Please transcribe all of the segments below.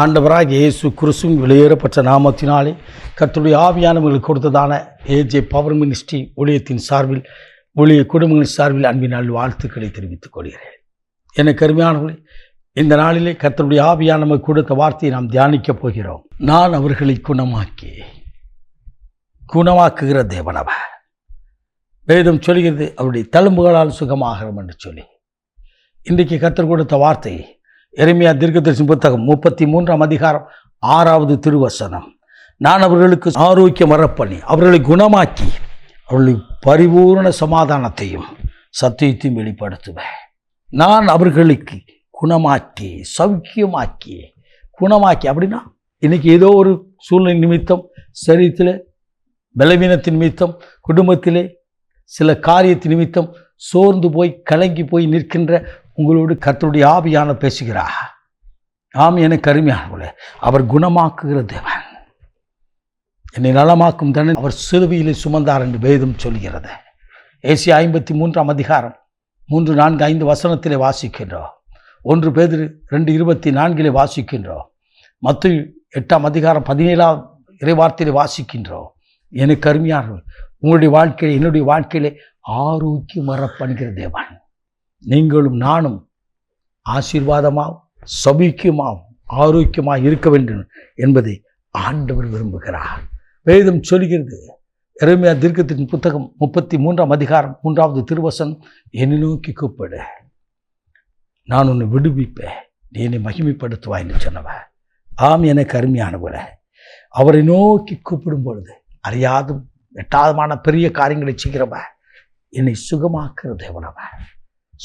ஆண்டவராக இயேசு குருசும் வெளியேறப்பட்ட நாமத்தினாலே கத்தருடைய ஆவியானவர்களுக்கு கொடுத்ததான ஏஜே பவர் மினிஸ்ட்ரி ஊழியத்தின் சார்பில் ஊழிய குடும்பங்களின் சார்பில் அன்பினால் வாழ்த்துக்களை தெரிவித்துக் கொள்கிறேன். எனக்கு கருமையானவர்களே இந்த நாளிலே கத்தருடைய ஆவியானவர் கொடுத்த வார்த்தையை நாம் தியானிக்கப் போகிறோம். நான் அவர்களை குணமாக்கி குணமாக்குகிற தேவனவ வேதம் சொல்கிறது அவருடைய தழும்புகளால் சுகமாகிறோம் என்று சொல்லி. இன்றைக்கு கத்தர் கொடுத்த வார்த்தை எருமையா தீர்க்கதரிசி புத்தகம் முப்பத்தி மூன்றாம் அதிகாரம் ஆறாவது திருவசனம். நான் அவர்களுக்கு ஆரோக்கியம் வரப்பண்ணி அவர்களை குணமாக்கி அவர்களுக்கு பரிபூர்ண சமாதானத்தையும் சத்தியத்தையும் வெளிப்படுத்துவேன். நான் அவர்களுக்கு குணமாக்கி சௌக்கியமாக்கி குணமாக்கி அப்படின்னா இன்னைக்கு ஏதோ ஒரு சூழ்நிலை நிமித்தம் சரீரத்தில் பலவீனத்தின் நிமித்தம் குடும்பத்திலே சில காரியத்தின் நிமித்தம் சோர்ந்து போய் கலங்கி போய் நிற்கின்ற உங்களோடு கர்த்தருடைய ஆவியான பேசுகிறா ஆம் என கருமையானவர்களே அவர் குணமாக்குகிற தேவன். என்னை நலமாக்கும் தண்டனை அவர் சிறுவியிலே சுமந்தார் என்று வேதம் சொல்கிறது. ஏசி ஐம்பத்தி மூன்றாம் அதிகாரம் மூன்று நான்கு ஐந்து வசனத்திலே வாசிக்கின்றோம். ஒன்று பேதிரு ரெண்டு இருபத்தி நான்கிலே வாசிக்கின்றோம். மற்ற எட்டாம் அதிகாரம் பதினேழாம் இறைவார்த்தையிலே வாசிக்கின்றோம். எனக்கு அருமையானவர்கள் உங்களுடைய வாழ்க்கையில் என்னுடைய வாழ்க்கையிலே ஆரோக்கியம் வரப்படுகிற தேவன். நீங்களும் நானும் ஆசீர்வாதமாகவும் சபிக்குமாவும் ஆரோக்கியமாக இருக்க வேண்டும் என்பதை ஆண்டவர் விரும்புகிறார். வேதம் சொல்கிறது எருமையா தீர்க்கத்தின் புத்தகம் முப்பத்தி மூன்றாம் அதிகாரம் மூன்றாவது திருவசன் என்னை நோக்கி கூப்பிடு. நான் உன்னை விடுவிப்பேன். நீ என்னை மகிமைப்படுத்துவாய்ன்னு சொன்னவ. ஆம் எனக்கு அருமையானவள. அவரை நோக்கி கூப்பிடும் பொழுது அறியாதும் எட்டாதமான பெரிய காரியங்களை செய்கிறவ என்னை சுகமாக்குற தேவனவன்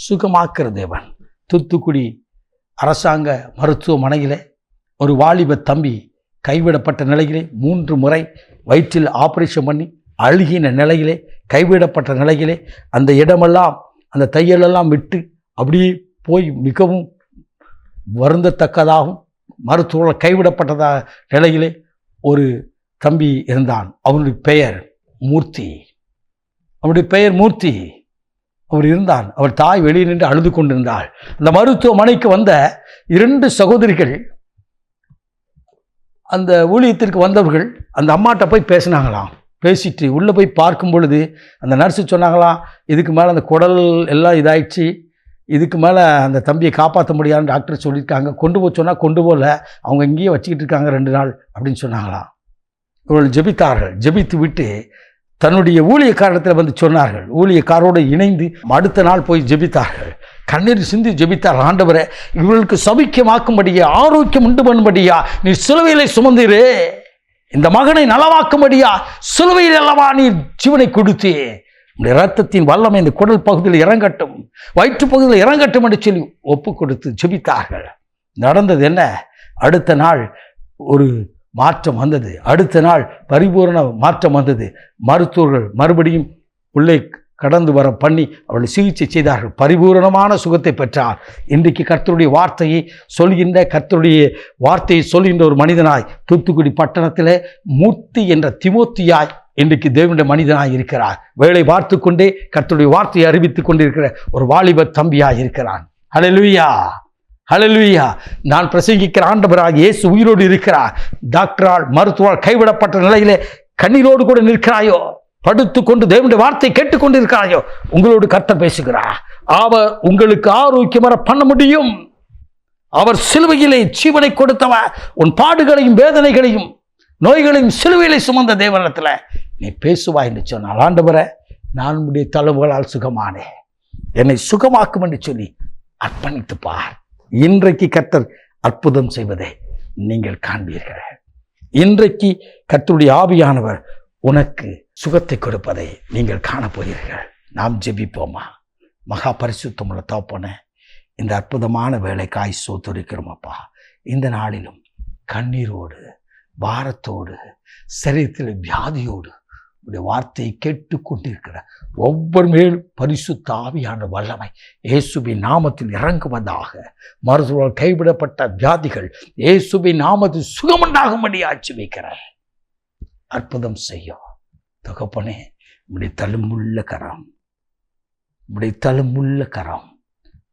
சுகமாக்குற தேவன். தூத்துக்குடி அரசாங்க மருத்துவமனையில் ஒரு வாலிப தம்பி கைவிடப்பட்ட நிலையிலே மூன்று முறை வயிற்றில் ஆப்ரேஷன் பண்ணி அழுகின நிலையிலே கைவிடப்பட்ட நிலையிலே அந்த இடமெல்லாம் அந்த தையலெல்லாம் விட்டு அப்படியே போய் மிகவும் வருந்தத்தக்கதாகவும் மருத்துவர்கள் கைவிடப்பட்டதாக நிலையிலே ஒரு தம்பி இருந்தான். அவனுடைய பெயர் மூர்த்தி. அவனுடைய பெயர் மூர்த்தி. அவர் இருந்தான். அவர் தாய் வெளியே நின்று அழுது கொண்டிருந்தாள். அந்த மருத்துவமனைக்கு வந்த இரண்டு சகோதரிகள் அந்த ஊழியத்திற்கு வந்தவர்கள் அந்த அம்மாட்ட போய் பேசினாங்களாம். பேசிட்டு உள்ளே போய் பார்க்கும் பொழுது அந்த நர்ஸு சொன்னாங்களாம் இதுக்கு மேலே அந்த குடல் எல்லாம் இதாயிடுச்சு. இதுக்கு மேலே அந்த தம்பியை காப்பாற்ற முடியாதுன்னு டாக்டர் சொல்லியிருக்காங்க. கொண்டு போக சொன்னால் கொண்டு போகல. அவங்க இங்கேயே வச்சுக்கிட்டு இருக்காங்க ரெண்டு நாள் அப்படின்னு சொன்னாங்களாம். இவர்கள் ஜெபித்தார்கள். ஜெபித்து விட்டு தன்னுடைய ஊழியக்காரத்தில் வந்து சொன்னார்கள். ஊழியக்காரோடு இணைந்து அடுத்த நாள் போய் ஜெபித்தார்கள். கண்ணீர் சிந்தி ஜெபித்தார். ஆண்டவரே இவர்களுக்கு சபிக்கமாக்கும்படியா ஆரோக்கியம் உண்டு பண்ணும்படியா நீ சிலுவையிலே சுமந்திரு. இந்த மகனை நலவாக்கும்படியா சிலுவையில் அல்லவா நீ ஜீவனை கொடுத்தே. உடைய ரத்தத்தின் வல்லமை இந்த குடல் பகுதியில் இறங்கட்டும். வயிற்று பகுதியில் இறங்கட்டும் என்று சொல்லி ஒப்பு கொடுத்து ஜெபித்தார்கள். நடந்தது என்ன? அடுத்த நாள் ஒரு மாற்றம் வந்தது. அடுத்த நாள் பரிபூரண மாற்றம் வந்தது. மருத்துவர்கள் மறுபடியும் உள்ளே கடந்து வர பண்ணி அவளை சிகிச்சை செய்தார்கள். பரிபூரணமான சுகத்தை பெற்றார். இன்றைக்கு கர்த்தருடைய வார்த்தையை சொல்கின்ற கர்த்தருடைய வார்த்தையை சொல்கின்ற ஒரு மனிதனாய் தூத்துக்குடி பட்டணத்தில் மூர்த்தி என்ற திமோத்தியாய் இன்றைக்கு தேவனுடைய மனிதனாய் இருக்கிறார். வேலை பார்த்து கொண்டே கர்த்தருடைய வார்த்தையை அறிவித்துக் கொண்டிருக்கிற ஒரு வாலிப தம்பியாய் இருக்கிறான். ஹalleluya ஹalleluya நான் பிரசங்கிக்கிற ஆண்டவராக இயேசு உயிரோடு இருக்கிறார். டாக்டரால் மருத்துவரால் கைவிடப்பட்ட நிலையிலே கண்ணீரோடு கூட நிற்கிறாயோ? படுத்து கொண்டு தேவனுடைய வார்த்தை கேட்டுக்கொண்டு இருக்கிறாயோ உங்களோடு கர்த்த பேசுகிறார். அவர் உங்களுக்கு ஆரோக்கியமர பண்ண முடியும். அவர் சிலுவையிலே ஜீவனை கொடுத்தவர். உன் பாடுகளையும் வேதனைகளையும் நோய்களையும் சிலுவையிலே சுமந்த தேவனத்தில் நீ பேசுவாய் என்று சொன்னால் ஆண்டவரை நான் உடைய தளவுகளால் சுகமானேன். என்னை சுகமாக்கும் என்று சொல்லி அர்ப்பணித்து பார் இன்றைக்கு கர்த்தர் அற்புதம் செய்வதை நீங்கள் காண்பீர்கள். இன்றைக்கு கர்த்தருடைய ஆவியானவர் உனக்கு சுகத்தை கொடுப்பதை நீங்கள் காணப்போகிறீர்கள். நாம் ஜெபிப்போமா? மகா பரிசுத்தமுள்ள தோப்பன இந்த அற்புதமான வேலைக்காய் சோத்துரிக்கிறோம் அப்பா இந்த நாளிலும் கண்ணீரோடு பாரத்தோடு சரீரத்தில் வியாதியோடு உடைய வார்த்தையை கேட்டுக்கொண்டிருக்கிற ஒவ்வொரு மேலும் பரிசுத்த ஆவியான வல்லமை இயேசுபி நாமத்தில் இறங்குவதாக மருத்துவர்கள் கைவிடப்பட்ட வியாதிகள் இயேசுபி நாமத்தில் சுகமுண்டாகும்படி ஆட்சி வைக்கிறார். அற்புதம் செய்யும் தகப்பனே உடைய தழும்புள்ள கரம் உடைய தழும்புள்ள கரம்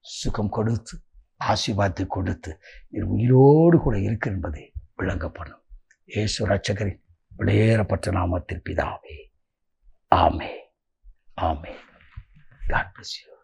சுகம் கொடுத்து ஆசீர்வாதத்தை கொடுத்து நீர் உயிரோடு கூட இருக்கு என்பதை விளங்க பண்ணும் இயேசு ரட்சகரின் விடையேறப்பட்ட நாமத்தில் பிதாவே. ஆமே ஆமே காட் பிளஸ் யூ